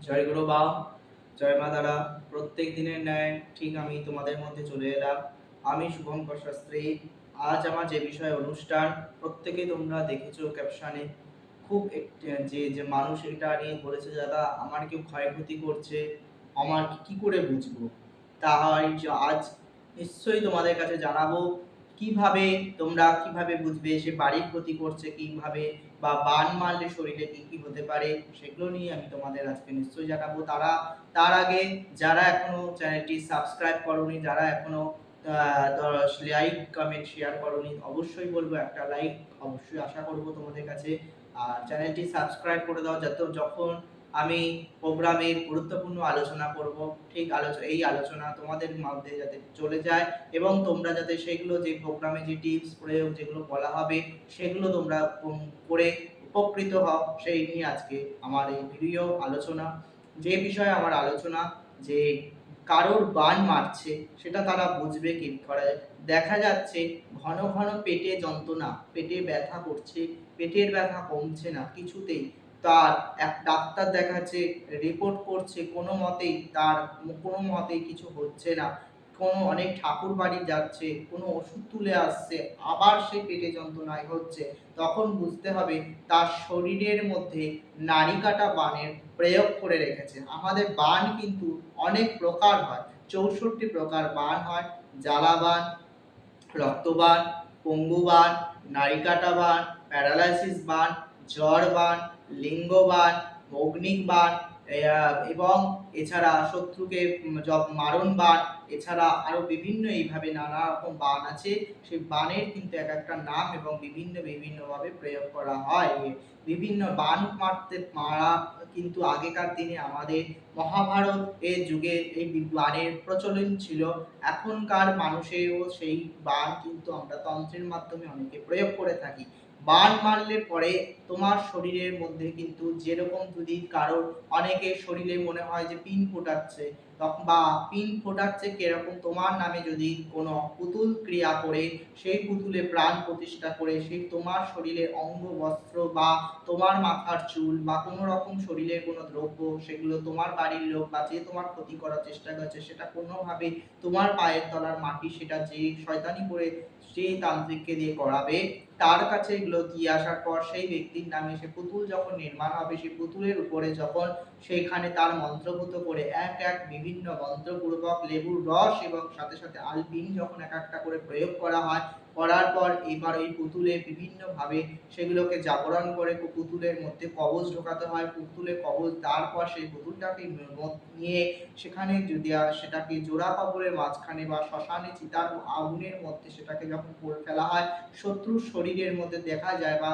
জয় গুরু বা জয় মা তারা। প্রত্যেক দিনের ন্যায় ঠিক আমি তোমাদের মধ্যে চলে এলাম। আমি শুভঙ্কর শাস্ত্রী। আজ আমার যে বিষয় অনুষ্ঠান, প্রত্যেকে তোমরা দেখেছ ক্যাপশনে খুব যে যে মানুষ এটা নিয়ে বলেছে দাদা, আমার কেউ ক্ষয়ক্ষতি করছে, আমার কি- করে বুঝব? তাই আজ নিশ্চয়ই তোমাদের কাছে জানাব কীভাবে তোমরা কীভাবে বুঝবে, সে বাড়ির ক্ষতি করছে কীভাবে? বা বান মারলে শরীরে কি কি হতে পারে সেগুলো নিয়ে আমি তোমাদের আজকে নিশ্চয়ই জানাব। তারা, তার আগে যারা এখনও চ্যানেলটি সাবস্ক্রাইব করোনি, যারা এখনও লাইক, কমেন্ট, শেয়ার করোনি, অবশ্যই বলব একটা লাইক, অবশ্যই আশা করব তোমাদের কাছে। আর চ্যানেলটি সাবস্ক্রাইব করে দাও, যাতে, যখন আমি প্রোগ্রামের গুরুত্বপূর্ণ আলোচনা করব। ঠিক আলোচনা এই আলোচনা তোমাদের মধ্যে যাতে চলে যায় এবং তোমরা যাতে সেগুলো যে প্রোগ্রামে যে টিপস, প্রয়োগ যেগুলো বলা হবে, সেগুলো তোমরা করে উপকৃত হও। সেই নিয়ে আজকে আমার এই ভিডিও আলোচনা। যে বিষয়ে আমার আলোচনা, যে কারোর বান মারছে, সেটা তারা বুঝবে কি করে। দেখা যাচ্ছে ঘন ঘন পেটে যন্ত্রণা, পেটে ব্যথা করছে, পেটের ব্যথা কমছে না, কিছুতেই। তার এক ডাক্তার দেখাচ্ছে রিপোর্ট করছে, কোনো মতেই তার, কোনো মতেই কিছু হচ্ছে না। কোনো অনেক ঠাকুর বাড়ি যাচ্ছে, কোনো ওষুধ তুলে আসছে, আবার সে পেটে যন্ত্রণায় হচ্ছে। তখন বুঝতে হবে তার শরীরের মধ্যে নাড়ি কাটা বানের প্রয়োগ করে রেখেছে। আমাদের বান কিন্তু অনেক প্রকার হয়। চৌষট্টি প্রকার বান হয়। জ্বালা বান রক্তবান পঙ্গু বান নাড়ি কাটা বান প্যারালাইসিস বান, জ্বর বান লিঙ্গ বান অগ্নিক বান এবং এছাড়া শত্রুকে জব মারণ বান এছাড়া আরও বিভিন্ন এইভাবে নানা রকম বান আছে। সেই বানের কিন্তু এক একটা নাম এবং বিভিন্ন বিভিন্নভাবে প্রয়োগ করা হয়। বিভিন্ন বান মারতে, মারা কিন্তু আগেকার দিনে আমাদের মহাভারত এর যুগে এই বানের প্রচলন ছিল। এখনকার মানুষেরও সেই বান কিন্তু আমরা তন্ত্রের মাধ্যমে অনেকে প্রয়োগ করে থাকি। বান মারলে পরে তোমার শরীরের মধ্যে কিন্তু যেরকম যদি কারোর অনেকের শরীরে মনে হয় যে পিন ফোটাচ্ছে বা পিন ফোটাচ্ছে কীরকম তোমার নামে যদি কোনো পুতুল ক্রিয়া করে, সেই পুতুলে প্রাণ প্রতিষ্ঠা করে সেই তোমার শরীরের অঙ্গ, বস্ত্র বা তোমার মাথার চুল বা কোনো রকম শরীরের কোনো দ্রব্য, সেগুলো তোমার বাড়ির লোক বা যে তোমার ক্ষতি করার চেষ্টা করছে, সেটা কোনোভাবে তোমার পায়ের তলার মাটি, সেটা যে শয়তানি করে সেই তান্ত্রিককে দিয়ে করাবে তার কাছে এগুলো দিয়ে আসার পর সেই ব্যক্তির নামে সে পুতুল যখন নির্মাণ হবে সেই পুতুলের উপরে যখন সেইখানে তার মন্ত্রভূত করে এক এক বিভিন্ন মন্ত্রপূর্বক লেবুর রস এবং সাথে সাথে আলপিন যখন এক একটা করে প্রয়োগ করা হয় করার পর এবার এই পুতুলে বিভিন্নভাবে সেগুলোকে জাগরণ করে পুতুলের মধ্যে কবচ ঢোকাতে হয়। পুতুলে কবচ তারপর সেই পুতুলটাকে নিয়ে সেখানে যদি সেটাকে জোড়া কাপড়ের মাঝখানে বা শ্মশানে চিতার আগুনের মধ্যে সেটাকে যখন করে ফেলা হয়, শত্রুর শরীরের মধ্যে দেখা যায় বা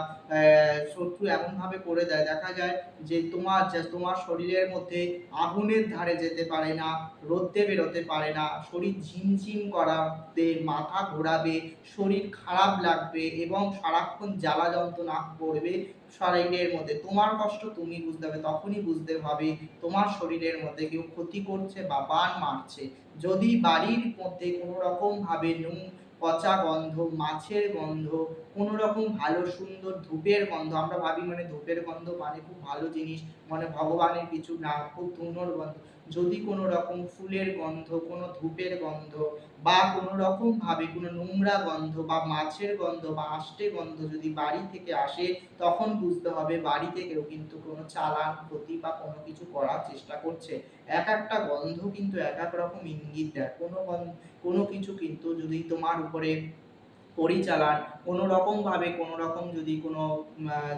শত্রু এমন ভাবে করে দেয়, দেখা যায় যে তোমার তোমার শরীরের মধ্যে আগুনের ধারে যেতে পারে না রোদ্দে বেরোতে পারে না, শরীর ঝিমঝিম করাতে মাথা ঘোরাবে, শরীর খারাপ লাগবে এবং সারাক্ষণ জ্বালা যন্ত্রণা করবে শরীরের মধ্যে। তোমার কষ্ট তুমি বুঝতে হবে, তখনই বুঝতে হবে তোমার শরীরের মধ্যে কেউ ক্ষতি করছে বা বান মারছে। যদি বাড়ির মধ্যে কোনো রকম ভাবে নুন, পচা গন্ধ, মাছের গন্ধ কোনো রকম ভালো, সুন্দর ধূপের গন্ধ। আমরা ভাবি মানে ধূপের গন্ধ মানে খুব ভালো জিনিস মানে ভগবানের কিছু না, খুব ধুনোর গন্ধ। যদি কোনো রকম ফুলের গন্ধ, কোনো ধূপের গন্ধ, বা কোনো রকম ভাবে কোনো নোংরা গন্ধ, বা মাছের গন্ধ, বা আষ্টে গন্ধ যদি বাড়ি থেকে আসে, তখন বুঝতে হবে বাড়িতে কেউ কিন্তু কোনো চালান ক্ষতি বা কোনো কিছু করার চেষ্টা করছে। এক একটা গন্ধ কিন্তু এক এক রকম ইঙ্গিত দেয়। কোনো গন্ধ, কোনো কিছু কিন্তু যদি তোমার উপরে পরিচালান কোনো রকম ভাবে কোনো রকম যদি কোনো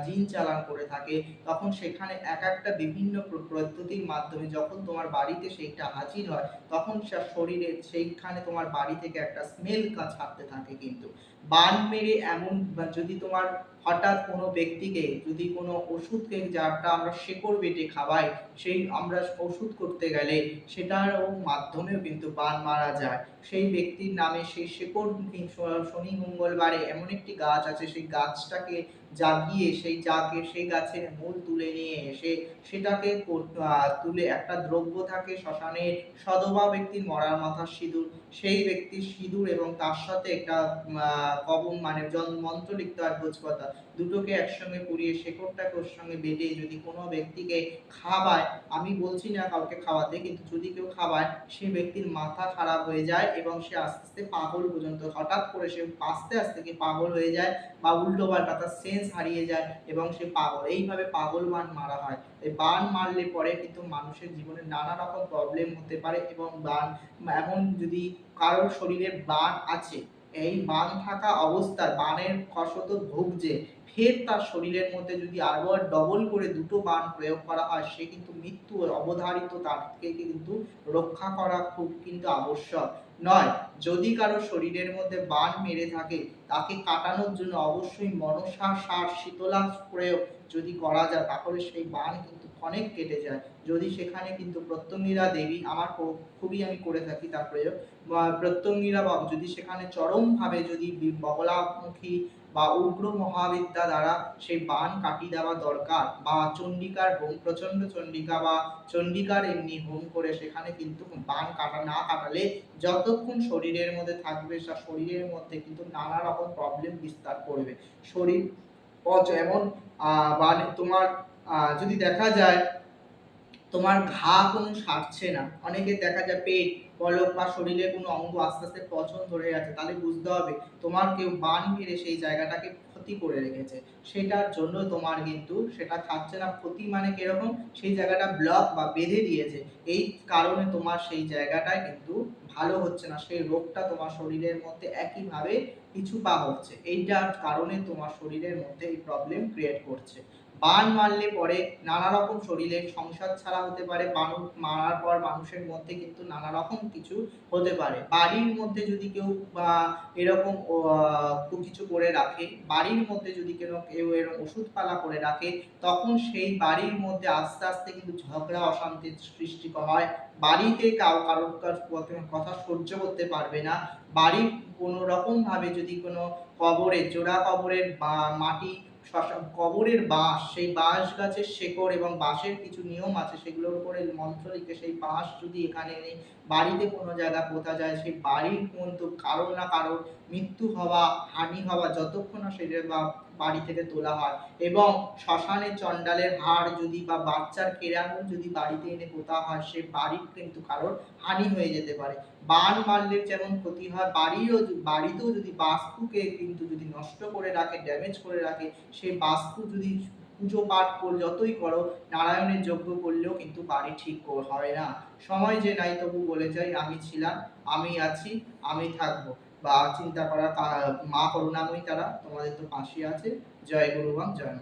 জিন চালান করে থাকে, তখন সেখানে এক একটা বিভিন্ন পদ্ধতির মাধ্যমে যখন তোমার বাড়িতে সেইটা হাজির হয়, তখন শরীরে সেইখানে তোমার বাড়ি থেকে একটা স্মেল ছাড়তে থাকে কিন্তু। বান মেরে এমন যদি তোমার হঠাৎ কোনো ব্যক্তিকে যদি কোনো ওষুধকে যারটা আমরা শেকড় বেটে খাওয়াই, সেই আমরা ওষুধ করতে গেলে সেটার মাধ্যমেও কিন্তু বান মারা যায়। সেই ব্যক্তির নামে সেই শেকড় শনি মঙ্গলবারে এমন একটি গাছ আছে, সেই গাছটাকে জাগিয়ে, সেই জাগে, সেই গাছের মূল তুলে নিয়ে এসে সেটাকে তুলে একটা দ্রব্য থাকে শ্মশানের সধবা ব্যক্তির মরার মাথার সিঁদুর। সেই ব্যক্তির সিঁদুর এবং তার সাথে একটা কবম মানে মন্ত্র লিখতে হয় ভোজপাতা দুটোকে একসঙ্গে পুড়িয়ে শেকড়টাকে ওর সঙ্গে বেঁধে যদি কোনো ব্যক্তিকে খাওয়ায়, আমি বলছি না কাউকে খাওয়াতে, কিন্তু যদি কেউ খাওয়ায়, সে ব্যক্তির মাথা খারাপ হয়ে যায় এবং সে আস্তে আস্তে পাগল পর্যন্ত, হঠাৎ করে সে আস্তে আস্তে কি পাগল হয়ে যায় বা উল্টো পাল্টা তার সেন্স হারিয়ে যায় এবং সে পাগল। এইভাবে পাগল বান মারা হয়। এই বান মারলে পরে কিন্তু মানুষের জীবনে নানা রকম প্রবলেম হতে পারে এবং বান এমন যদি কারোর শরীরে বান আছে, এই বান থাকা অবস্থায় বানের কষত ভুগছে ফের তার শরীরের মধ্যে যদি আরও ডবল করে দুটো বান প্রয়োগ করা হয়, সে কিন্তু মৃত্যু অবধারিত, তার থেকে কিন্তু রক্ষা করা খুব কিন্তু আবশ্যক। নয়, যদি কারও শরীরের মধ্যে বান মেরে থাকে, তাকে কাটানোর জন্য অবশ্যই মনসা সার শীতলা প্রয়োগ যদি করা যায়, তাহলে সেই বান কিন্তু অনেক কেটে যায়। যদি সেখানে কিন্তু প্রত্যঙ্গীরা দেবী, আমার খুবই আমি করে থাকি তার প্রয়োগ প্রত্যঙ্গীরা যদি সেখানে চরমভাবে যদি বগলামুখী বা উগ্র মহাবিদ্যা দ্বারা সেই বান কাটিয়ে দেওয়া দরকার বা চণ্ডিকার হোম, প্রচণ্ড চণ্ডিকা বা চণ্ডিকার এমনি হোম করে সেখানে কিন্তু বান কাটা, না কাটালে যতক্ষণ শরীরের মধ্যে থাকবে সে শরীরের মধ্যে কিন্তু নানা রকম প্রবলেম বিস্তার করবে। শরীর যেমন মানে তোমার যদি দেখা যায় তোমার ঘা কোনো সারছে না। অনেকে দেখা যায় পেট, পলক বা শরীরে কোনো অঙ্গ আস্তে আস্তে পচন ধরে যাচ্ছে, তাহলে বুঝতে হবে তোমার কেউ বান মেরে সেই জায়গাটাকে ক্ষতি করে রেখেছে। সেটার জন্য তোমার কিন্তু সেটা থাকছে না। ক্ষতি মানে কীরকম? সেই জায়গাটা ব্লক বা বেঁধে দিয়েছে। এই কারণে তোমার সেই জায়গাটায় কিন্তু ভালো হচ্ছে না। সেই রোগটা তোমার শরীরের মধ্যে একইভাবে কিছু পা হচ্ছে। এইটার কারণে তোমার শরীরের মধ্যে এই প্রবলেম ক্রিয়েট করছে। বান মারলে পরে নানা রকম শরীরের সংসার ছাড়া হতে পারে মানুষ মারার পর মানুষের মধ্যে কিন্তু নানা রকম কিছু হতে পারে। বাড়ির মধ্যে যদি কেউ বা এরকম কিছু করে রাখে, বাড়ির মধ্যে যদি কেউ কেউ এরকম ওষুধপালা করে রাখে, তখন সেই বাড়ির মধ্যে আস্তে আস্তে কিন্তু ঝগড়া অশান্তির সৃষ্টি হয়। বাড়িতে কাউ, কারোর কার- কথা সহ্য করতে পারবে না। বাড়ির কোনো রকম ভাবে যদি কোনো কবরের জোড়া কবরের বা মাটি কবরের বাঁশ, সেই বাঁশ গাছের শেকড় এবং বাঁশের কিছু নিয়ম আছে, সেগুলোর উপরে মন্ত্র লিখে সেই বাঁশ যদি এখানে নেই বাড়িতে কোনো জায়গা পোতা যায়, সেই বাড়ির কিন্তু কারও না কারও মৃত্যু হওয়া, হানি হওয়া, যতক্ষণ না সেটা বা বাড়ি থেকে তোলা হয়। এবং শ্মশানে চণ্ডালের হাড় যদি বা বাচ্চার কেরাঙ্গন যদি বাড়িতে এনে পোতা হয়, সে বাড়ির কিন্তু কারোর হানি হয়ে যেতে পারে। বান মারলে যেমন ক্ষতি হয়, বাড়িরও বাড়িতেও যদি বাস্তুকে কিন্তু যদি নষ্ট করে রাখে ড্যামেজ করে রাখে সেই বাস্তু যদি পুজো পাঠ করে, যতই করো, নারায়ণের যজ্ঞ করলেও কিন্তু বাড়ি ঠিক হয় না। সময় যে নাই তবু বলে যাই, আমি ছিলাম, আমি আছি, আমি থাকব। বা চিন্তা করা মা করুণাময়ী তারা তোমাদের তো পাশে আছে। জয় গুরুবাম জয়